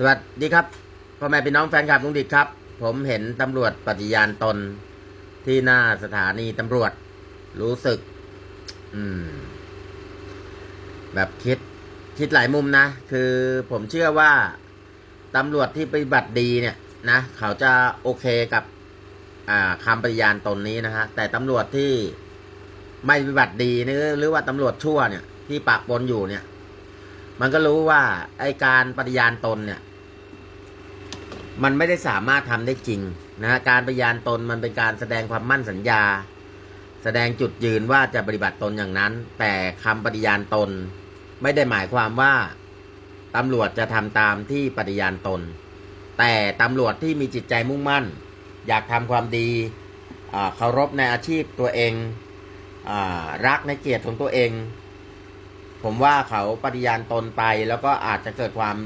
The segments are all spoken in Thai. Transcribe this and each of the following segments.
สวัสดีครับพ่อแม่พี่น้องแฟนคลับลุงดิดครับ ผมเห็นตำรวจปฏิญาณตนที่หน้าสถานีตำรวจ รู้สึก อืม แบบคิด คิดหลายมุมนะ คือผมเชื่อว่าตำรวจที่ปฏิบัติดีเนี่ย นะเขาจะโอเคกับ อ่าคำปฏิญาณตนนี้นะฮะ แต่ตำรวจที่ไม่ปฏิบัติดีหรือหรือว่าตำรวจชั่วเนี่ย ที่ปะปนอยู่เนี่ย มันก็รู้ว่าไอการปฏิญาณตนเนี่ย มันไม่ได้สามารถทำได้จริงนะฮะการปฏิญาณตนมันเป็นการแสดงความมั่นสัญญา แสดงจุดยืนว่าจะปฏิบัติตนอย่างนั้น แต่คำปฏิญาณตน ไม่ได้หมายความว่าตำรวจจะทำตามที่ปฏิญาณตน แต่ตำรวจที่มีจิตใจมุ่งมั่น อยากทำความดีเคารพในอาชีพตัวเองอรักในเกียรติของตัวเอง ผมว่าเขาปฏิญาณตนไปแล้วก็อาจจะเกิดความ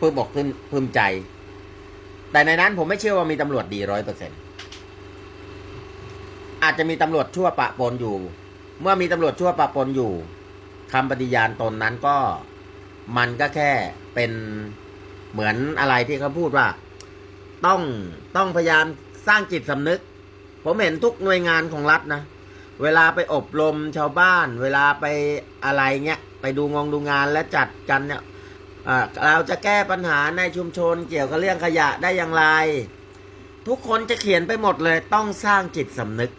ปลื้มอกปลื้มปลื้มใจ แต่ในนั้นผมไม่เชื่อว่ามีตำรวจดีร้อยเปอร์เซ็นอาจจะมีตำรวจชั่วปะปนอยู่ เมื่อมีตำรวจชั่วปะปนอยู่คำปฏิญาณตนนั้นก็มันก็แค่เป็นเหมือนอะไรที่เขาพูดว่า ต้องต้องพยายามสร้างจิตสำนึก ผมเห็นทุกหน่วยงานของรัฐนะ เวลาไปอบรมชาวบ้าน เวลาไปอะไรเงี้ย ไปดูงองดูงานและจัดกันเนี่ย เราจะแก้ปัญหาในชุมชนเกี่ยวกับเรื่องขยะได้อย่างไร ทุกคนจะเขียนไปหมดเลย ต้องสร้างจิตสำนึก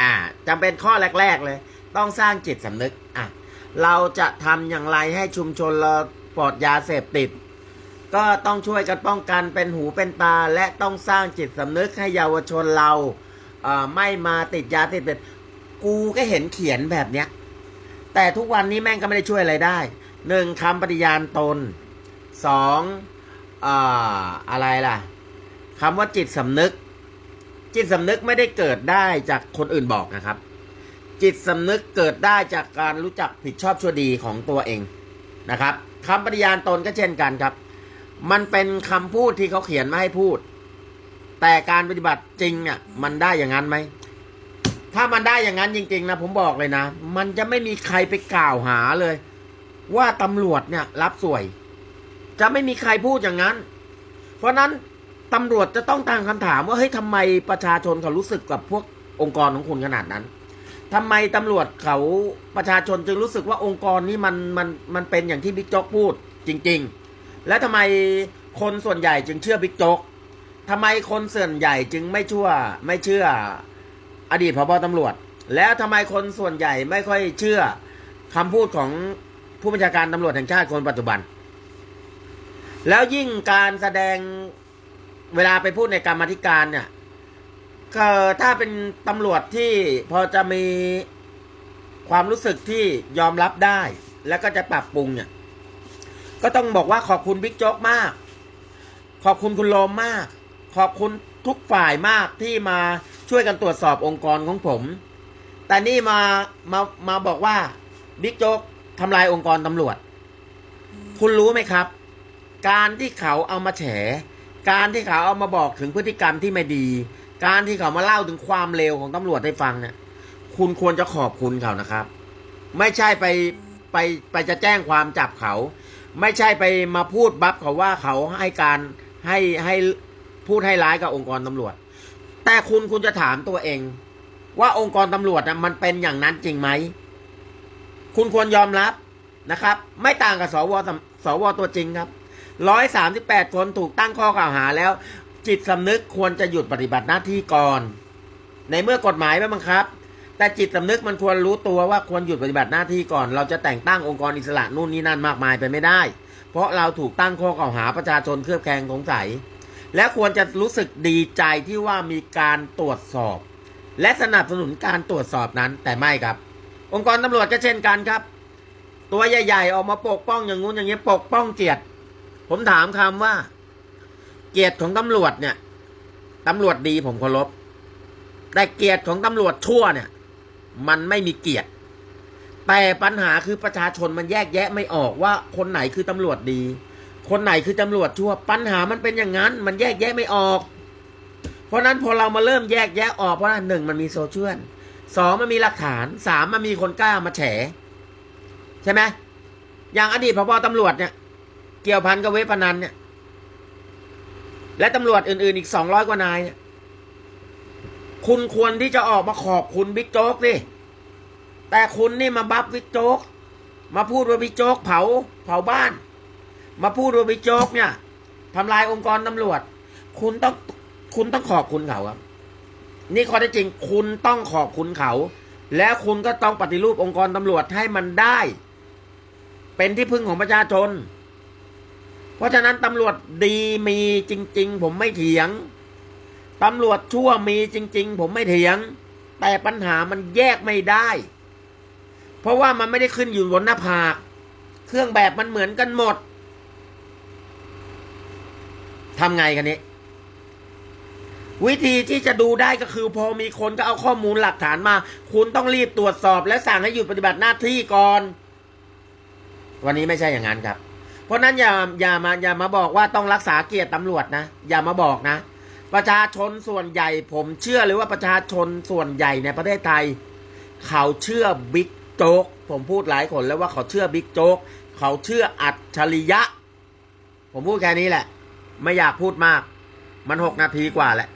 อ่าจำเป็นข้อแรก ๆ เลย ต้องสร้างจิตสำนึกอะเราจะทำอย่างไรให้ชุมชนเราปลอดยาเสพติด ก็ต้องช่วยกันป้องกันเป็นหูเป็นตา และต้องสร้างจิตสำนึกให้เยาวชนเราอ่อไม่มาติดยาติดเป็นกูก็เห็นเขียนแบบเนี้ย แต่ทุกวันนี้แม่งก็ไม่ได้ช่วยอะไรได้ หนึ่งคำปฏิญาณตนสองออะไรล่ะคำว่าจิตสำนึก จิตสำนึกไม่ได้เกิดได้จากคนอื่นบอกนะครับ จิตสำนึกเกิดได้จากการรู้จักผิดชอบชั่วดีของตัวเองนะครับคำปฏิญาณตนก็เช่นกันครับ มันเป็นคำพูดที่เขาเขียนมาให้พูด แต่การปฏิบัติจริงอะมันได้อย่างนั้นไหมถ้ามันได้อย่างนั้นจริง ๆ นะ ผมบอกเลยนะ มันจะไม่มีใครไปกล่าวหาเลย ว่าตำรวจเนี่ยรับสวย จะไม่มีใครพูดอย่างนั้น เพราะนั้นตำรวจจะต้องตั้งคำถามว่าเฮ้ยทำไมประชาชนเขารู้สึกกับพวกองค์กรของคุณขนาดนั้นทำไมตำรวจเขาประชาชนจึงรู้สึกว่าองค์กรนี้มันมันมันเป็นอย่างที่บิ๊กโจ๊กพูดจริง ๆ และทำไมคนส่วนใหญ่จึงเชื่อบิ๊กโจ๊กทำไมคนส่วนใหญ่จึงไม่ชั่วไม่เชื่ออดีตพบตำรวจ แล้วทำไมคนส่วนใหญ่ไม่ค่อยเชื่อคำพูดของ ผู้บัญชาการตำรวจแห่งชาติคนปัจจุบัน แล้วยิ่งการแสดงเวลาไปพูดในกรรมธิการเนี่ยก็ถ้าเป็นตำรวจที่พอจะมีความรู้สึกที่ยอมรับได้ แล้วก็จะปรับปรุงเนี่ย ก็ต้องบอกว่าขอบคุณบิ๊กโจ๊กมาก ขอบคุณคุณโลมมาก ขอบคุณทุกฝ่ายมากที่มาช่วยกันตรวจสอบองค์กรของผม แต่นี่มามามาบอกว่าบิ๊กโจ๊ก ทำลายองค์กรตำรวจ คุณรู้ไหมครับ การที่เขาเอามาแฉ การที่เขาเอามาบอกถึงพฤติกรรมที่ไม่ดี การที่เขามาเล่าถึงความเลวของตำรวจให้ฟังเนี่ย คุณควรจะขอบคุณเขานะครับ ไม่ใช่ไปไปไปจะแจ้งความจับเขา ไม่ใช่ไปมาพูดบัฟเขาว่าเขาให้การให้ให้พูดให้ร้ายกับองค์กรตำรวจ แต่คุณคุณจะถามตัวเอง ว่าองค์กรตำรวจนะมันเป็นอย่างนั้นจริงไหม คุณควรยอมรับนะครับ ไม่ต่างกับสวสวตัวจริงครับร้อยสามสิบแปดคนถูกตั้งข้อกล่าวหาแล้ว จิตสำนึกควรจะหยุดปฏิบัติหน้าที่ก่อน ในเมื่อกฎหมายไม่บังคับ แต่จิตสำนึกมันควรรู้ตัวว่าควรหยุดปฏิบัติหน้าที่ก่อน เราจะแต่งตั้งองค์กรอิสระนู่นนี่นั่นมากมายไปไม่ได้ เพราะเราถูกตั้งข้อกล่าวหาประชาชนเครือบแคลงสงสัย และควรจะรู้สึกดีใจที่ว่ามีการตรวจสอบ และสนับสนุนการตรวจสอบนั้นแต่ไม่ครับ องค์กรตำรวจก็เช่นกันครับ ตัวใหญ่ ๆ ออกมาปกป้องอย่างงู้นอย่างนี้ปกป้องเกียรติผมถามคำว่า เกียรติของตำรวจเนี่ยตำรวจดีผมเคารพแต่เกียรติของตำรวจชั่วเนี่ย มันไม่มีเกียรติ แต่ปัญหาคือประชาชนมันแยกแยะไม่ออกว่าคนไหนคือตำรวจดี คนไหนคือตำรวจชั่ว ปัญหามันเป็นอย่างนั้น มันแยกแยะไม่ออก เพราะนั้นพอเรามาเริ่มแยกแยะออกเพราะว่าหนึ่งมันมีโซเชียล สองมันมีหลักฐานสามมันมีคนกล้ามาแฉ ใช่ไหมอย่างอดีตพบตำรวจเนี่ย เกี่ยวพันกับเว็บพนันเนี่ย และตำรวจอื่น ๆ อีกสองร้อยกว่านายเนี่ยคุณควรที่จะออกมาขอบคุณบิ๊กโจ๊กดิแต่คุณนี่มาบัฟบิ๊กโจ๊ก มาพูดว่าบิ๊กโจ๊กเผาเผาบ้าน มาพูดว่าบิ๊กโจ๊กเนี่ยทำลายองค์กรตำรวจ คุณต้องคุณต้องขอบคุณเขาครับ นี่ข้อท็จจริงคุณต้องขอบคุณเขา แล้วคุณก็ต้องปฏิรูปองค์กรตำรวจให้มันได้ เป็นที่พึ่งของประชาชน เพราะฉะนั้นตำรวจดีมีจริง ๆ ผมไม่เถียงตำรวจชั่วมีจริง ๆ ผมไม่เถียง แต่ปัญหามันแยกไม่ได้ เพราะว่ามันไม่ได้ขึ้นอยู่บนหน้าผาก เครื่องแบบมันเหมือนกันหมดทำไงกันนี้ วิธีที่จะดูได้ก็คือพอมีคนก็เอาข้อมูลหลักฐานมา คุณต้องรีบตรวจสอบ และสั่งให้หยุดปฏิบัติหน้าที่ก่อน วันนี้ไม่ใช่อย่างนั้นครับ เพราะนั้นอย่าอย่ามาอย่ามาบอกว่าต้องรักษาเกียรติตำรวจนะ อย่ามาบอกนะ ประชาชนส่วนใหญ่ ผมเชื่อเลยว่าประชาชนส่วนใหญ่ในประเทศไทย เขาเชื่อบิ๊กโจ๊กผมพูดหลายคนแล้วว่าเขาเชื่อบิ๊กโจ๊กเขาเชื่ออัจฉริยะ ผมพูดแค่นี้แหละ ไม่อยากพูดมาก มันหกนาทีกว่าแหละ